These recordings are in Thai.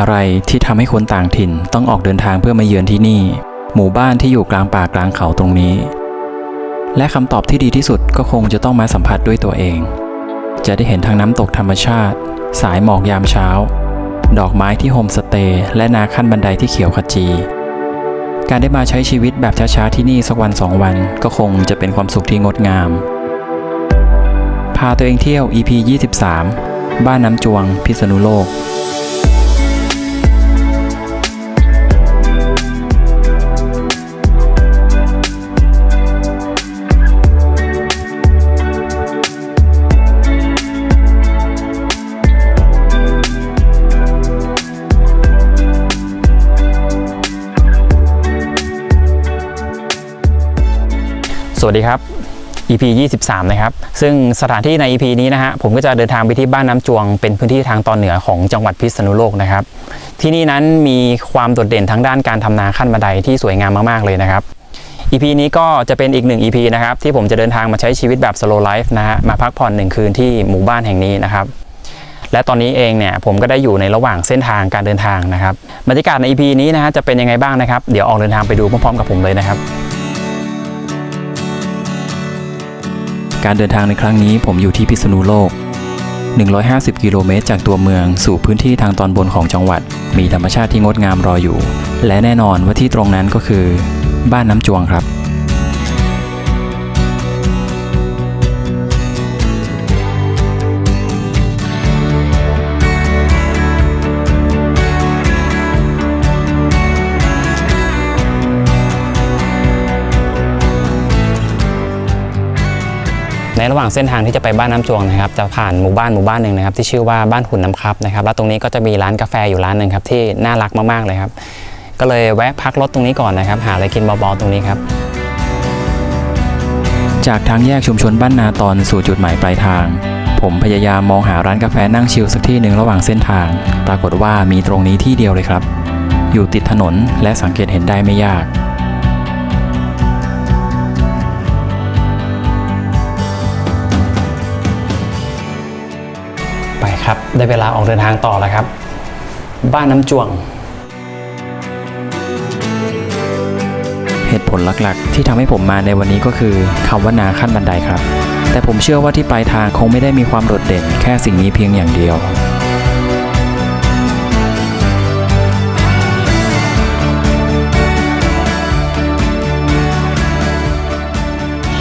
อะไรที่ทำให้คนต่างถิ่นต้องออกเดินทางเพื่อมาเยือนที่นี่ หมู่บ้านที่อยู่กลางป่ากลางเขาตรงนี้ และคำตอบที่ดีที่สุดก็คงจะต้องมาสัมผัสด้วยตัวเอง จะได้เห็นทั้งน้ำตกธรรมชาติ สายหมอกยามเช้า ดอกไม้ที่โฮมสเตย์และนาขั้นบันไดที่เขียวขจี การได้มาใช้ชีวิตแบบช้าๆที่นี่สักวันสองวันก็คงจะเป็นความสุขที่งดงาม พาตัวเองเที่ยว EP 23 บ้านน้ำจวง พิษณุโลก สวัสดีครับ EP 23 นะครับ ซึ่งสถานที่ใน EP นี้นะฮะ ผมก็จะเดินทางไปที่บ้านน้ำจวง เป็นพื้นที่ทางตอนเหนือของจังหวัดพิษณุโลกนะครับ ที่นี่นั้นมีความโดดเด่นทั้งด้านการทำนาขั้นบันไดที่สวยงามมาก ๆ เลยนะครับ EP นี้ก็จะเป็นอีกหนึ่ง EP นะครับ ที่ผมจะเดินทางมาใช้ชีวิตแบบ slow life นะฮะ มาพักผ่อนหนึ่งคืนที่หมู่บ้านแห่งนี้นะครับและตอนนี้เองเนี่ยผมก็ได้อยู่ในระหว่างเส้นทางการเดินทางนะครับบรรยากาศใน EP นี้นะฮะจะเป็นยังไงบ้างนะครับ เดี๋ยวออกเดินทางไปดูพร้อมๆกับผมเลยนะครับ การเดินทางในครั้งนี้ผมอยู่ที่พิษณุโลก 150 กิโลเมตรจากตัวเมืองสู่พื้นที่ทางตอนบนของจังหวัด มีธรรมชาติที่งดงามรออยู่ และแน่นอนว่าที่ตรงนั้นก็คือ บ้านน้ำจวงครับ ในระหว่างเส้นทางที่จะไปบ้านน้ำจวงนะครับจะผ่านหมู่บ้านหมู่บ้านหนึ่งนะครับที่ชื่อว่าบ้านหุ่นน้ำครับนะครับแล้วตรงนี้ก็จะมีร้านกาแฟอยู่ร้านหนึ่งครับที่น่ารักมากๆเลยครับก็เลยแวะพักรถตรงนี้ก่อนนะครับ หาอะไรกินเบาๆตรงนี้ครับ จากทางแยกชุมชนบ้านนาตอนสู่จุดหมายปลายทาง ผมพยายามมองหาร้านกาแฟนั่งชิลสักที่หนึ่งระหว่างเส้นทาง ปรากฏว่ามีตรงนี้ที่เดียวเลยครับ อยู่ติดถนนและสังเกตเห็นได้ไม่ยาก ไปครับ ได้เวลาออกเดินทางต่อแล้วครับ บ้านน้ำจวง เหตุผลหลักๆ ที่ทำให้ผมมาในวันนี้ก็คือคำว่านาขั้นบันไดครับ แต่ผมเชื่อว่าที่ปลายทางคงไม่ได้มีความโดดเด่นแค่สิ่งนี้เพียงอย่างเดียว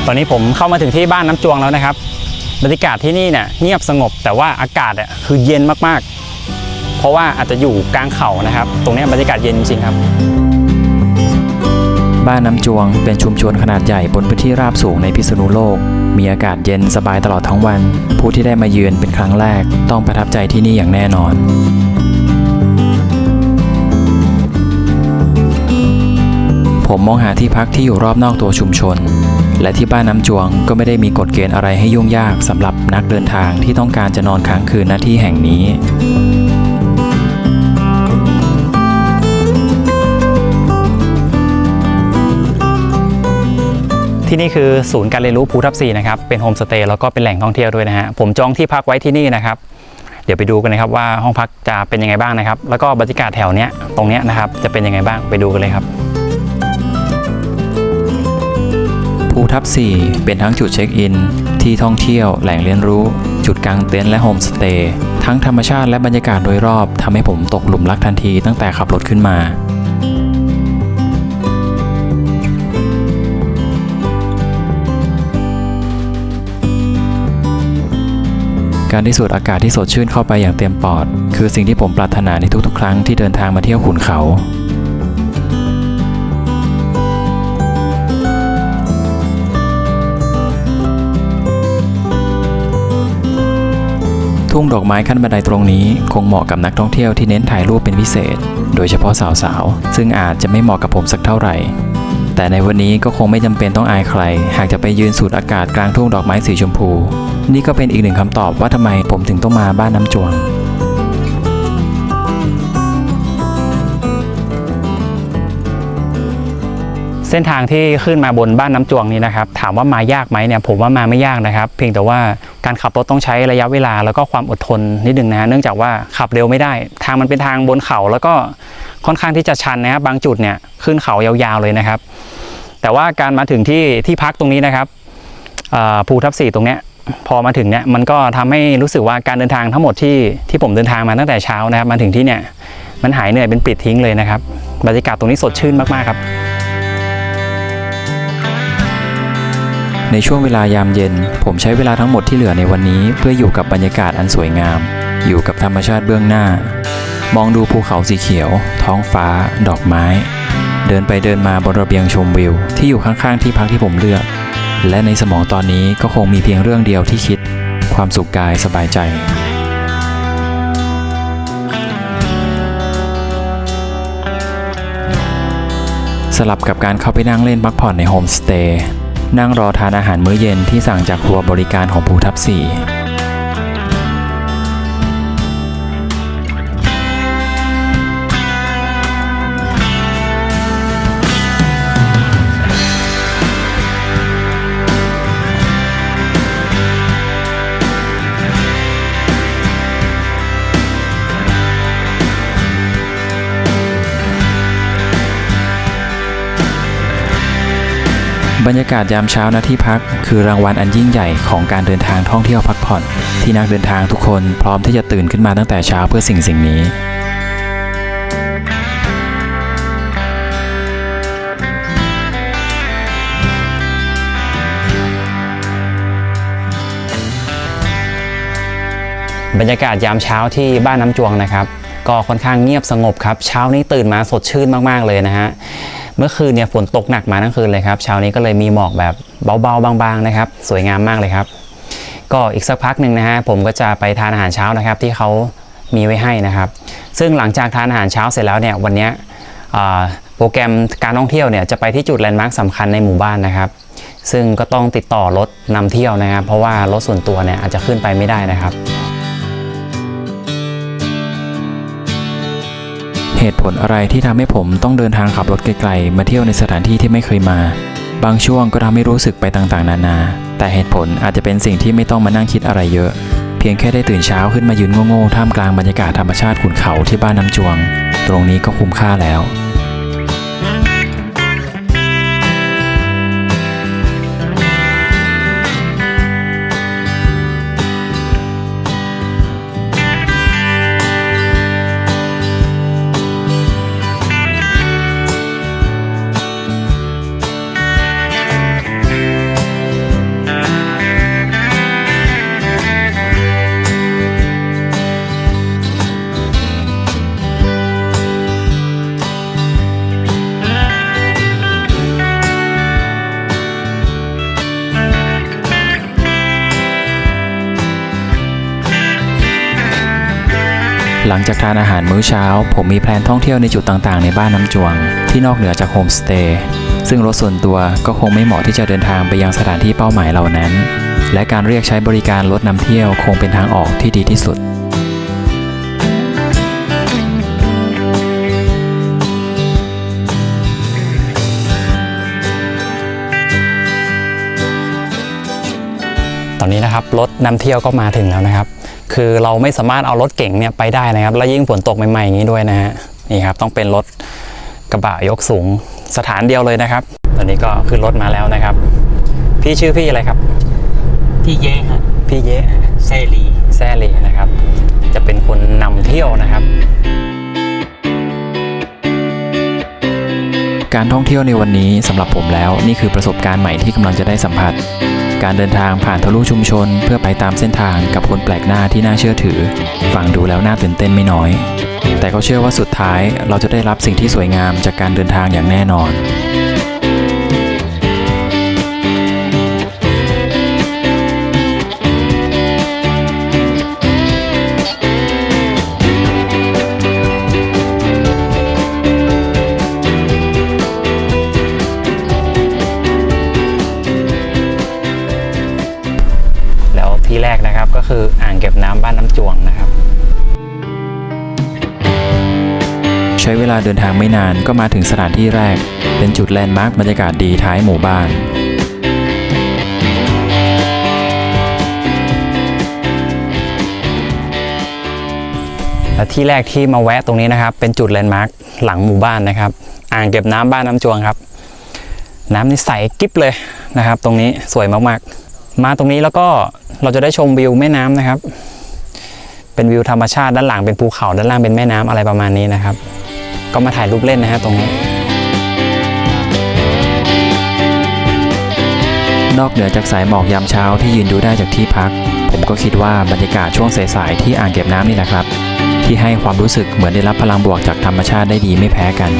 ตอนนี้ผมเข้ามาถึงที่บ้านน้ำจวงแล้วนะครับ บรรยากาศที่นี่เนี่ยเงียบสงบแต่ว่าอากาศอะคือเย็นมากๆ เพราะว่าอาจจะอยู่กลางเขานะครับ ตรงนี้บรรยากาศเย็นจริงครับ บ้านน้ำจวงเป็นชุมชนขนาดใหญ่บนพื้นที่ราบสูงในพิษณุโลก มีอากาศเย็นสบายตลอดทั้งวัน ผู้ที่ได้มาเยือนเป็นครั้งแรก ต้องประทับใจที่นี่อย่างแน่นอนผมมองหาที่พักที่อยู่รอบนอกตัวชุมชน และที่บ้านน้ำจวงก็ไม่ได้มีกฎเกณฑ์อะไรให้ยุ่งยากสำหรับนักเดินทางที่ต้องการจะนอนค้างคืนณที่แห่งนี้ที่นี่คือศูนย์การเรียนรู้ภูทับซีนะครับ เป็นโฮมสเตย์แล้วก็เป็นแหล่งท่องเที่ยวด้วยนะฮะ ผมจองที่พักไว้ที่นี่นะครับ เดี๋ยวไปดูกันนะครับว่าห้องพักจะเป็นยังไงบ้างนะครับ แล้วก็บรรยากาศแถวเนี้ยตรงเนี้ยนะครับจะเป็นยังไงบ้างไปดูกันเลยครับ ภูทับสี่เป็นทั้งจุดเช็คอิน ที่ท่องเที่ยวแหล่งเรียนรู้ จุดกางเต็นท์และโฮมสเตย์ทั้งธรรมชาติและบรรยากาศโดยรอบทำให้ผมตกหลุมรักทันทีตั้งแต่ขับรถขึ้นมาการที่สูดอากาศที่สดชื่นเข้าไปอย่างเต็มปอด คือสิ่งที่ผมปรารถนาในทุกๆ ครั้งที่เดินทางมาเที่ยวขุนเขา ทุ่งดอกไม้ขั้นบันไดตรงนี้ คงเหมาะกับนักท่องเที่ยวที่เน้นถ่ายรูปเป็นพิเศษ โดยเฉพาะสาวๆ ซึ่งอาจจะไม่เหมาะกับผมสักเท่าไหร่ แต่ในวันนี้ก็คงไม่จำเป็นต้องอายใคร หากจะไปยืนสูดอากาศกลางทุ่งดอกไม้สีชมพู นี่ก็เป็นอีกหนึ่งคำตอบว่าทำไมผมถึงต้องมาบ้านน้ำจวง เส้นทางที่ขึ้นมาบนบ้านน้ำจวงนี้นะครับ ถามว่ามายากไหมเนี่ยผมว่ามาไม่ยากนะครับ เพียงแต่ว่าการขับรถต้องใช้ระยะเวลาแล้วก็ความอดทนนิดนึงนะฮะเนื่องจากว่าขับเร็วไม่ได้ ทางมันเป็นทางบนเขาแล้วก็ค่อนข้างที่จะชันนะครับบางจุดเนี่ยขึ้นเขายาวๆเลยนะครับ แต่ว่าการมาถึงที่ที่พักตรงนี้นะครับภูทับสี่ตรงเนี้ยพอมาถึงเนี่ยมันก็ทำให้รู้สึกว่าการเดินทางทั้งหมดที่ที่ผมเดินทางมาตั้งแต่เช้านะครับ มาถึงที่เนี่ยมันหายเหนื่อยเป็นปิดทิ้งเลยนะครับบรรยากาศตรงนี้สดชื่นมากๆครับ ในช่วงเวลายามเย็น ผมใช้เวลาทั้งหมดที่เหลือในวันนี้ เพื่ออยู่กับบรรยากาศอันสวยงาม อยู่กับธรรมชาติเบื้องหน้า มองดูภูเขาสีเขียว ท้องฟ้า ดอกไม้ เดินไปเดินมาบนระเบียงชมวิว ที่อยู่ข้างๆที่พักที่ผมเลือก และในสมองตอนนี้ก็คงมีเพียงเรื่องเดียวที่คิด ความสุขกายสบายใจสลับกับการเข้าไปนั่งเล่นพักผ่อนในโฮมสเตย์ นั่งรอทานอาหารมื้อเย็นที่สั่งจากครัวบริการของภูทับสี่ บรรยากาศยามเช้าณที่พัก คือรางวัลอันยิ่งใหญ่ของการเดินทางท่องเที่ยวพักผ่อน ที่นักเดินทางทุกคนพร้อมที่จะตื่นขึ้นมาตั้งแต่เช้าเพื่อสิ่งสิ่งนี้บรรยากาศยามเช้าที่บ้านน้ำจวงนะครับ ก็ค่อนข้างเงียบสงบครับ เช้านี้ตื่นมาสดชื่นมาก ๆ เลยนะฮะ เมื่อคืนเนี่ยฝนตกหนักมาทั้งคืนเลยครับเช้านี้ก็เลยมีหมอกแบบเบาๆบางๆนะครับ สวยงามมากเลยครับ ก็อีกสักพักหนึ่งนะฮะผมก็จะไปทานอาหารเช้านะครับ ที่เขามีไว้ให้นะครับ ซึ่งหลังจากทานอาหารเช้าเสร็จแล้วเนี่ยวันนี้โปรแกรมการท่องเที่ยวเนี่ยจะไปที่จุดแลนด์มาร์คสำคัญในหมู่บ้านนะครับ ซึ่งก็ต้องติดต่อรถนำเที่ยวนะครับ เพราะว่ารถส่วนตัวเนี่ยอาจจะขึ้นไปไม่ได้นะครับ เหตุผลอะไรที่ทำให้ผมต้องเดินทางขับรถไกลๆ มาเที่ยวในสถานที่ที่ไม่เคยมา บางช่วงก็ทำให้รู้สึกไปต่างๆ นานา แต่เหตุผลอาจจะเป็นสิ่งที่ไม่ต้องมานั่งคิดอะไรเยอะ เพียงแค่ได้ตื่นเช้าขึ้นมายืนโง่ๆท่ามกลางบรรยากาศธรรมชาติขุนเขาที่บ้านน้ำจวง ตรงนี้ก็คุ้มค่าแล้ว หลังจากทานอาหารมื้อเช้า ผมมีแพลนท่องเที่ยวในจุดต่างๆ ในบ้านน้ำจวง ที่นอกเหนือจากโฮมสเตย์ซึ่งรถส่วนตัวก็คงไม่เหมาะที่จะเดินทางไปยังสถานที่เป้าหมายเหล่านั้น และการเรียกใช้บริการรถนำเที่ยวคงเป็นทางออกที่ดีที่สุดตอนนี้นะครับรถนำเที่ยวก็มาถึงแล้วนะครับ คือเราไม่สามารถเอารถเก่งเนี่ยไปได้นะครับ แล้วยิ่งฝนตกใหม่ๆอย่างนี้ด้วยนะฮะนี่ครับต้องเป็นรถกระบะยกสูงสถานเดียวเลยนะครับ ตอนนี้ก็ขึ้นรถมาแล้วนะครับ พี่ชื่อพี่อะไรครับ พี่เย่ฮะพี่เยะเซรีแซลีนะครับ จะเป็นคนนำเที่ยวนะครับ การท่องเที่ยวในวันนี้สำหรับผมแล้ว นี่คือประสบการณ์ใหม่ที่กำลังจะได้สัมผัส การเดินทางผ่านทะลุชุมชน เพื่อไปตามเส้นทางกับคนแปลกหน้าที่น่าเชื่อถือ ฟังดูแล้วน่าตื่นเต้นไม่น้อย แต่ก็เชื่อว่าสุดท้ายเราจะได้รับสิ่งที่สวยงามจากการเดินทางอย่างแน่นอน กนะครับก็คืออ่างเก็บน้ำบ้านน้ำจวงนะครับเช้ช้เวลาเดินทางไม่นานก็มาถึงสถานที่แรก เป็นจุดแลนด์มาร์คบรรยากาศดีท้ายหมู่บ้านและที่แรกที่มาแวะตรงนี้นะครับ เป็นจุดแลนด์มาร์คหลังหมู่บ้านนะครับ อ่างเก็บน้ำบ้านน้ำจวงครับ น้ำนี่ใสกิ๊บเลยนะครับ ตรงนี้สวยมากๆ มาตรงนี้แล้วก็เราจะได้ชมวิวแม่น้ำนะครับ เป็นวิวธรรมชาติด้านหลังเป็นภูเขาด้านล่างเป็นแม่น้ำอะไรประมาณนี้นะครับ ก็มาถ่ายรูปเล่นนะฮะตรงนี้นอกเหนือจากสายหมอกยามเช้าที่ยืนดูได้จากที่พัก ผมก็คิดว่าบรรยากาศช่วงสายๆที่อ่างเก็บน้ำนี่แหละครับ ที่ให้ความรู้สึกเหมือนได้รับพลังบวกจากธรรมชาติได้ดีไม่แพ้กัน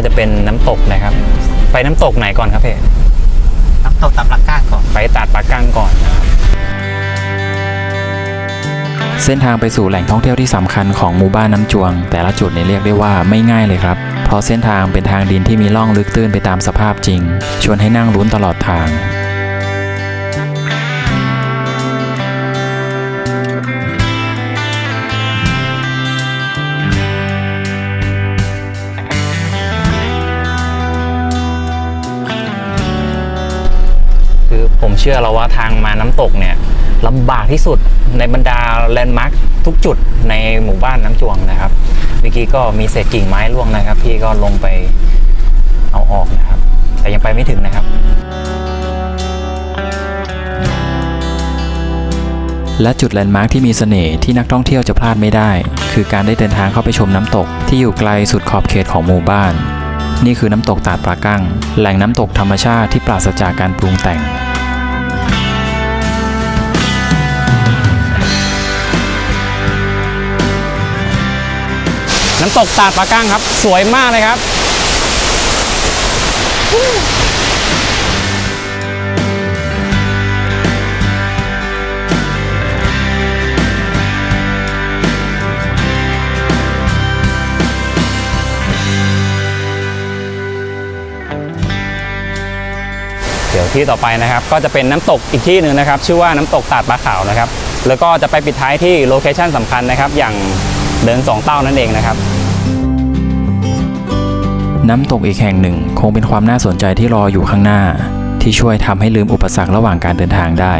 ก็จะเป็นน้ำตกนะครับ ไปน้ำตกไหนก่อนครับเพ่น้ำตกตับลักก้างก่อน ไปตัดปลากั้งก่อนเส้นทางไปสู่แหล่งท่องเที่ยวที่สำคัญของหมู่บ้านน้ำจวง แต่ละจุดเนี่ยเรียกได้ว่าไม่ง่ายเลยครับ เพราะเส้นทางเป็นทางดินที่มีล่องลึกตื้นไปตามสภาพจริง ชวนให้นั่งลุ้นตลอดทาง ชื่อเราว่าทางมาน้ำตกเนี่ยลำบากที่สุดในบรรดาแลนด์มาร์คทุกจุดในหมู่บ้านน้ำจวงนะครับเมื่อกี้ก็มีเศษกิ่งไม้ร่วงนะครับ พี่ก็ลงไปเอาออกนะครับ แต่ยังไปไม่ถึงนะครับ และจุดแลนด์มาร์คที่มีเสน่ห์ที่นักท่องเที่ยวจะพลาดไม่ได้ คือการได้เดินทางเข้าไปชมน้ำตก ที่อยู่ไกลสุดขอบเขตของหมู่บ้าน นี่คือน้ำตกตาดปลากั้ง แหล่งน้ำตกธรรมชาติที่ปราศจากการปรุงแต่ง น้ำตกตาดปลาก้างครับ สวยมากเลยครับเดี๋ยวที่ต่อไปนะครับก็จะเป็นน้ำตกอีกที่หนึ่งนะครับ ชื่อว่าน้ำตกตาดปลาขาวนะครับ แล้วก็จะไปปิดท้ายที่โลเคชั่นสำคัญนะครับ อย่าง เดินสองเต้านั่นเองนะครับ น้ำตกอีกแห่งหนึ่งคงเป็นความน่าสนใจที่รออยู่ข้างหน้า ที่ช่วยทำให้ลืมอุปสรรคระหว่างการเดินทางได้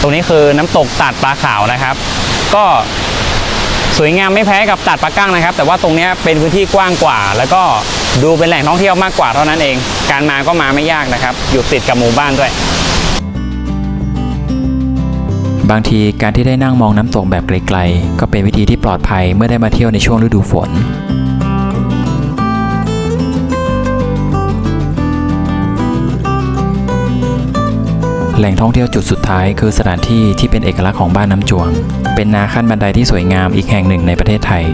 ตรงนี้คือน้ำตกตัดปลาขาวนะครับ ก็สวยงามไม่แพ้กับตัดปลากั้งนะครับ แต่ว่าตรงเนี้ยเป็นพื้นที่กว้างกว่า แล้วก็ดูเป็นแหล่งท่องเที่ยวมากกว่าเท่านั้นเอง การมาก็มาไม่ยากนะครับ อยู่ติดกับหมู่บ้านด้วย บางทีการที่ได้นั่งมองน้ำตกแบบไกลๆ ก็เป็นวิธีที่ปลอดภัยเมื่อได้มาเที่ยวในช่วงฤดูฝน แหล่งท่องเที่ยวจุดสุดท้ายคือสถานที่ที่เป็นเอกลักษณ์ของบ้านน้ำจวง เป็นนาขั้นบันไดที่สวยงามอีกแห่งหนึ่งในประเทศไทย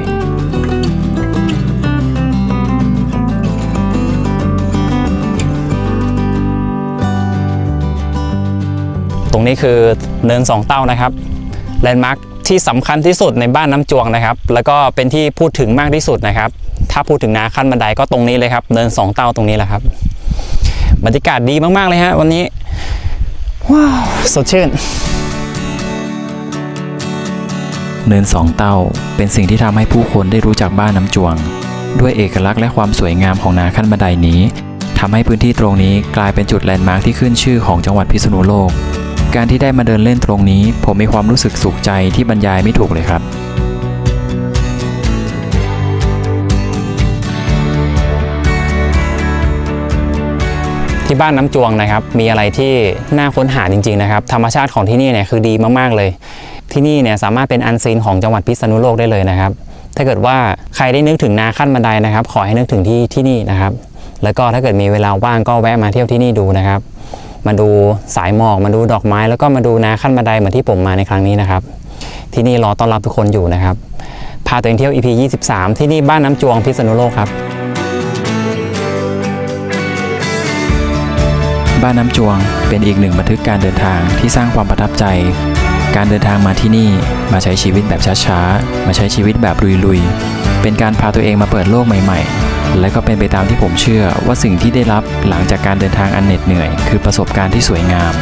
ตรงนี้คือเนินสองเต้านะครับแลนด์มาร์คที่สำคัญที่สุดในบ้านน้ำจวงนะครับ แล้วก็เป็นที่พูดถึงมากที่สุดนะครับ ถ้าพูดถึงนาขั้นบันไดก็ตรงนี้เลยครับ เนินสองเต้าตรงนี้แหละครับ บรรยากาศดีมากๆเลยฮะวันนี้ ว้าวสดชื่น เนินสองเต้าเป็นสิ่งที่ทำให้ผู้คนได้รู้จักบ้านน้ำจวง ด้วยเอกลักษณ์และความสวยงามของนาขั้นบันไดนี้ทำให้พื้นที่ตรงนี้กลายเป็นจุดแลนด์มาร์คที่ขึ้นชื่อของจังหวัดพิษณุโลก การที่ได้มาเดินเล่นตรงนี้ ผมมีความรู้สึกสุขใจที่บรรยายไม่ถูกเลยครับที่บ้านน้ำจวงนะครับ มีอะไรที่น่าค้นหาจริงๆนะครับ ธรรมชาติของที่นี่เนี่ยคือดีมากๆเลย ที่นี่เนี่ยสามารถเป็นอันซีนของจังหวัดพิษณุโลกได้เลยนะครับ ถ้าเกิดว่าใครได้นึกถึงนาขั้นบันไดนะครับ ขอให้นึกถึงที่ที่นี่นะครับ แล้วก็ถ้าเกิดมีเวลาว่างก็แวะมาเที่ยวที่นี่ดูนะครับ มาดูสายหมอกมาดูดอกไม้ แล้วก็มาดูนาขั้นบันไดเหมือนที่ผมมาในครั้งนี้นะครับ ที่นี่รอต้อนรับทุกคนอยู่นะครับพาตัวเองเที่ยว EP 23 ที่นี่บ้านน้ำจวงพิษณุโลกครับบ้านน้ำจวงเป็นอีกหนึ่งบันทึกการเดินทางที่สร้างความประทับใจ การเดินทางมาที่นี่มาใช้ชีวิตแบบช้าๆ มาใช้ชีวิตแบบลุยๆ เป็นการพาตัวเองมาเปิดโลกใหม่ๆ และก็เป็นไปตามที่ผมเชื่อว่าสิ่งที่ได้รับหลังจากการเดินทางอันเหน็ดเหนื่อย คือประสบการณ์ที่สวยงาม